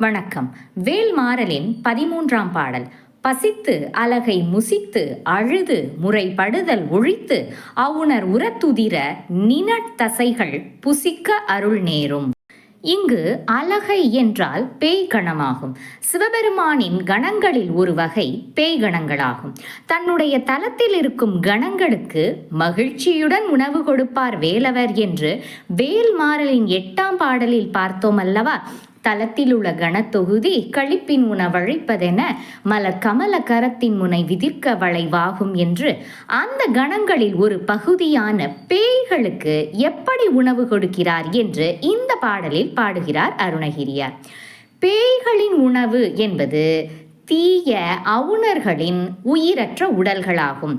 வணக்கம். வேல்மாறலின் பதிமூன்றாம் பாடல். பசித்து அலகை முசித்து அழுது முறைப்படுதல் ஒழித்து அவுணர் உரத்துதிர நினத்தசைகள் புசிக்க அருள் நேரும். இங்கு அலகை என்றால் பேய் கணமாகும் சிவபெருமானின் கணங்களில் ஒரு வகை பேய் கணங்களாகும் தன்னுடைய தலத்தில் இருக்கும் கணங்களுக்கு மகிழ்ச்சியுடன் உணவு கொடுப்பார் வேலவர் என்று வேல்மாறலின் எட்டாம் பாடலில் பார்த்தோம் அல்லவா? தளத்திலுள்ள உள்ள கணத்தொகுதி கழிப்பின் உணவழைப்பதென மலர் கமல கரத்தின் முனை விதிர்க்க வளைவாகும் என்று அந்த கணங்களில் ஒரு பகுதியான பேய்களுக்கு எப்படி உணவு கொடுக்கிறார் என்று இந்த பாடலில் பாடுகிறார் அருணகிரியார். பேய்களின் உணவு என்பது தீய அவுணர்களின் உயிரற்ற உடல்களாகும்.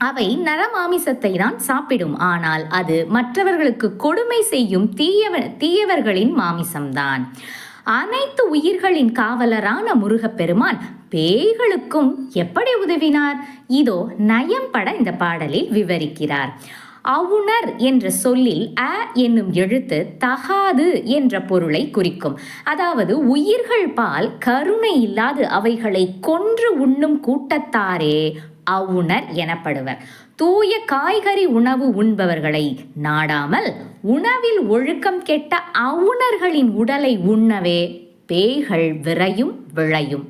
அவை நரமாமிசத்தை தான் சாப்பிடும். ஆனால் அது மற்றவர்களுக்கு கொடுமை செய்யும் தீயவ தீயவர்களின் மாமிசம்தான். அனைத்து உயிர்களின் காவலரான முருகப்பெருமான் பேய்களுக்கும் எப்படி உதவினார்? இதோ நயம்பட இந்த பாடலில் விவரிக்கிறார். அவுணர் என்ற சொல்லில் அ என்னும் எழுத்து தகாது என்ற பொருளை குறிக்கும். அதாவது உயிர்கள் பால் கருணை இல்லாது அவைகளை கொன்று உண்ணும் கூட்டத்தாரே அவுணர் எனப்படுவர். தூய காய்கறி உணவு உண்பவர்களை நாடாமல் உணவில் ஒழுக்கம் கெட்ட அவுணர்களின் உடலை உண்ணவே பேய்கள் விரையும் விளையும்.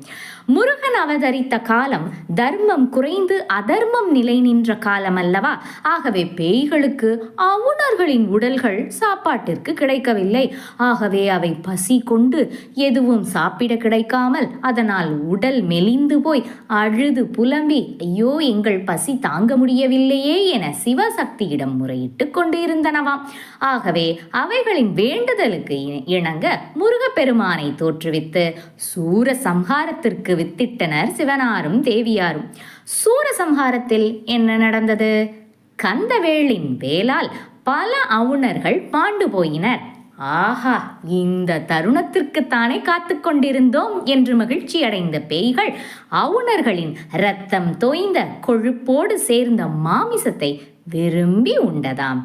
முருகன் அவதரித்த காலம் தர்மம் குறைந்து அதர்மம் நிலை நின்ற காலம் அல்லவா ஆகவே பேய்களுக்கு அவுணர்களின் உடல்கள் சாப்பாட்டிற்கு கிடைக்கவில்லை. ஆகவே அவை பசி கொண்டு எதுவும் சாப்பிட கிடைக்காமல் அதனால் உடல் மெலிந்து போய் அழுது புலம்பி ஐயோ எங்கள் பசி தாங்க முடியவில்லையே என சிவசக்தியிடம் முறையிட்டு கொண்டிருந்தனவாம். ஆகவே அவைகளின் வேண்டுதலுக்கு இணங்க முருகப்பெருமானை தோற்றுவித்து சூர சம்ஹாரத்திற்கு விட்டனர் சிவனாரும் தேவியாரும். சூரசம்ஹாரத்தில் என்ன நடந்தது? கந்தவேளின் வேலால் பல அவுணர்கள் பாண்டு போயினர். ஆஹா இந்த தருணத்திற்குத்தானே காத்து கொண்டிருந்தோம் என்று மகிழ்ச்சி அடைந்த பேய்கள் அவுணர்களின் இரத்தம் தோய்ந்த கொழுப்போடு சேர்ந்த மாமிசத்தை விரும்பி உண்டதாம்.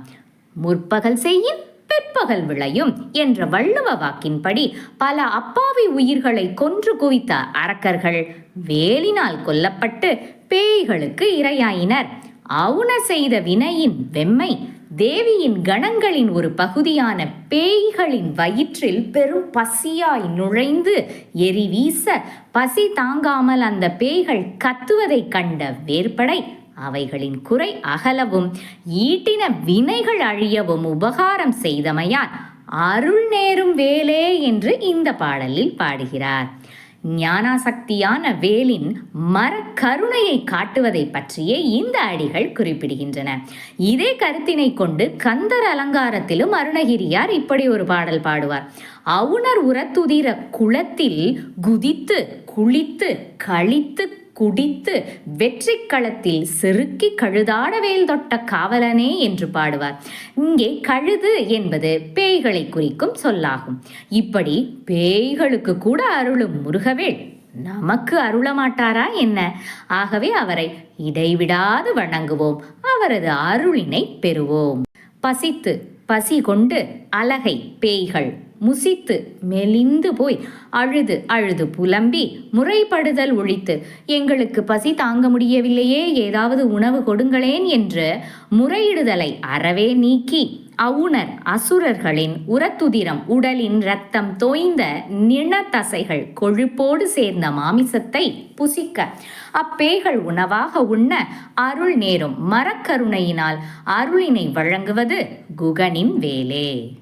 முற்பகல் செய்யின் பிற்பகல் விளையும் என்ற வள்ளுவ வாக்கின்படி பல அப்பாவி உயிர்களை கொன்று குவித்த அரக்கர்கள் வேலினால் கொல்லப்பட்டு பேய்களுக்கு இரையாயினர். அவுண செய்த வினையின் வெம்மை தேவியின் கணங்களின் ஒரு பகுதியான பேய்களின் வயிற்றில் பெரும் பசியாய் நுழைந்து எரி வீச பசி தாங்காமல் அந்த பேய்கள் கத்துவதை கண்ட வேற்படை அவைகளின் குறை அகலவும் ஈட்டின வினைகள் அழியவும் உபகாரம் செய்தமையால் அருள் நேரும் வேலே என்று இந்த பாடலில் பாடுகிறார். ஞானாசக்தியான வேலின் மரக்கருணையை காட்டுவதை பற்றியே இந்த அடிகள் குறிப்பிடுகின்றன. இதே கருத்தினை கொண்டு கந்தர் அலங்காரத்திலும் அருணகிரியார் இப்படி ஒரு பாடல் பாடுவார். அவுணர் உரத்துதிர குளத்தில் குதித்து குளித்து கழித்து குடித்து வெற்றி களத்தில் செருக்கி கழுதாட வேல் தொட்ட காவலனே என்று பாடுவார். இங்கே கழுது என்பது பேய்களை குறிக்கும் சொல்லாகும். இப்படி பேய்களுக்கு கூட அருளும் முருகவேல். நமக்கு அருள மாட்டாரா என்ன? ஆகவே அவரை இடைவிடாது வணங்குவோம். அவரது அருளினை பெறுவோம். பசித்து பசி கொண்டு அலகை பேய்கள் முசித்து மெலிந்து போய் அழுது அழுது புலம்பி முறைப்படுதல் ஒழித்து எங்களுக்கு பசி தாங்க முடியவில்லையே ஏதாவது உணவு கொடுங்களேன் என்று முறையிடுதலை அறவே நீக்கி. அவுணர் அசுரர்களின் உரத்துதிரம் உடலின் ரத்தம் தோய்ந்த நிணத்தசைகள் கொழுப்போடு சேர்ந்த மாமிசத்தை புசிக்க அப்பேய்கள் உணவாக உண்ண அருள் நேரும் மரக்கருணையினால் அருளினை வழங்குவது குகனின் வேலே.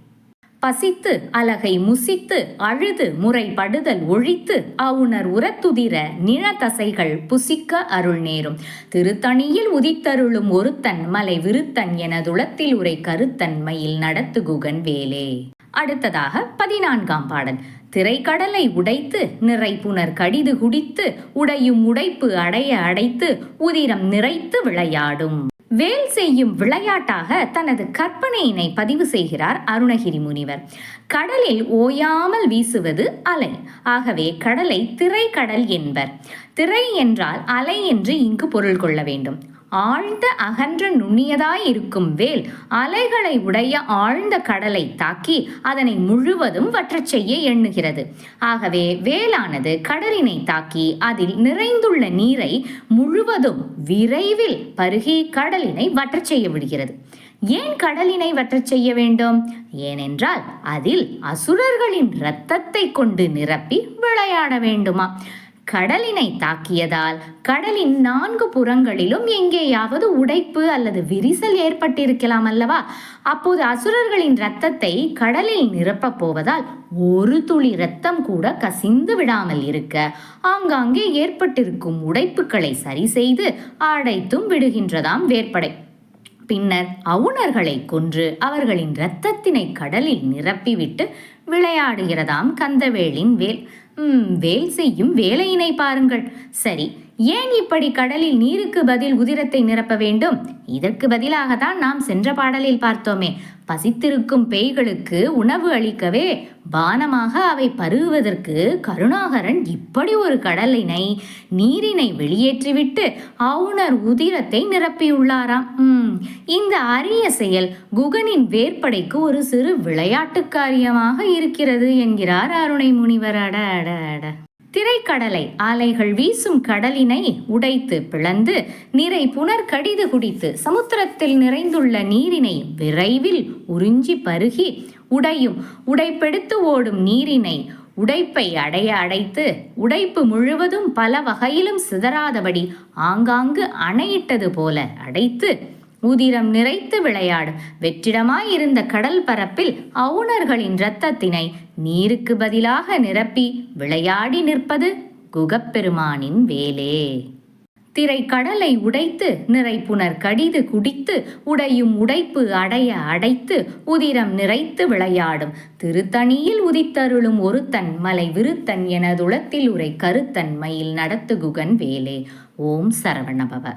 பசித்து அலகை முசித்து அழுது முறைப்படுதல் ஒழித்து அவுணர் உரத்துதிர நிழதசைகள் புசிக்க அருள் நேரும். திருத்தணியில் உதித்தருளும் ஒருத்தன் மலை விருத்தன் எனதுளத்தில் உரை கருத்தன்மையில் நடத்து குகன் வேலே. அடுத்ததாக பதினான்காம் பாடல். திரைக்கடலை உடைத்து நிறை புனர் கடிது குடித்து உடையும் உடைப்பு அடைய அடைத்து உதிரம் நிறைத்து விளையாடும். வேல் செய்யும் விளையாட்டாக தனது கற்பனையினை பதிவு செய்கிறார் அருணகிரி முனிவர். கடலில் ஓயாமல் வீசுவது அலை. ஆகவே கடலை திரைக்கடல் என்பர். திரை என்றால் அலை என்று இங்கு பொருள் கொள்ள வேண்டும். ஆழ்ந்த அகன்ற நுண்ணியதாய் இருக்கும் வேல் அலைகளை உடைய ஆழ்ந்த கடலை தாக்கி அதனை முழுவதும் வற்றச் செய்ய எண்ணுகிறது. ஆகவே வேலானது கடலினை தாக்கி அதில் நிறைந்துள்ள நீரை முழுவதும் விரைவில் பருகி கடலினை வற்றச் செய்ய விடுகிறது. ஏன் கடலினை வற்றச் செய்ய வேண்டும்? ஏனென்றால் அதில் அசுரர்களின் இரத்தத்தை கொண்டு நிரப்பி விளையாட வேண்டுமா? கடலினை தாக்கியதால் கடலின் நான்கு புறங்களிலும் எங்கேயாவது உடைப்பு அல்லது விரிசல் ஏற்பட்டிருக்கலாம் அல்லவா? அப்போது அசுரர்களின் இரத்தத்தை கடலில் நிரப்பப் போவதால் ஒரு துளி இரத்தம் கூட கசிந்து விடாமல் இருக்க ஆங்காங்கே ஏற்பட்டிருக்கும் உடைப்புகளை சரி செய்து அடைத்தும் விடுகின்றதாம் வேற்படை பின்னர் அவுணர்களை கொன்று அவர்களின் இரத்தத்தினை கடலில் நிரப்பிவிட்டு விளையாடுகிறதாம் கந்தவேலின் வேல். வேல் செய்யும் வேலையினை பாருங்கள். சரி ஏன் இப்படி கடலில் நீருக்கு பதில் உதிரத்தை நிரப்ப வேண்டும்? இதற்கு பதிலாகத்தான் நாம் சென்ற பாடலில் பார்த்தோமே பசித்திருக்கும் பேய்களுக்கு உணவு அளிக்கவே பானமாக அவை பருகுவதற்கு கருணாகரன் இப்படி ஒரு கடலினை நீரினை வெளியேற்றிவிட்டு அவுணர் உதிரத்தை நிரப்பியுள்ளாராம். இந்த அரிய செயல் குகனின் வேற்படைக்கு ஒரு சிறு விளையாட்டு காரியமாக இருக்கிறது என்கிறார் அருணை முனிவர். அட அட அட. திரைக்கடலை ஆலைகள் வீசும் கடலினை உடைத்து பிளந்து நிறை புனர் கடிது குடித்து சமுத்திரத்தில் நிறைந்துள்ள நீரினை விரைவில் உறிஞ்சி பருகி உடையும் உடைப்பெடுத்து ஓடும் நீரினை உடைப்பை அடைய அடைத்து உடைப்பு முழுவதும் பல வகையிலும் சிதறாதபடி ஆங்காங்கு அணையிட்டது போல அடைத்து உதிரம் நிறைத்து விளையாடும். வெற்றிடமாயிருந்த கடல் பரப்பில் அவுணர்களின் இரத்தத்தினை நீருக்கு பதிலாக நிரப்பி விளையாடி நிற்பது குகப்பெருமானின் வேலே. திரை கடலை உடைத்து நிறை கடிது குடித்து உடையும் உடைப்பு அடைய அடைத்து உதிரம் நிறைத்து விளையாடும். திருத்தணியில் உதித்தருளும் ஒருத்தன் மலை விருத்தன் எனதுளத்தில் உரை கருத்தன் மயில் நடத்து குகன் வேலே. ஓம் சரவணபவ.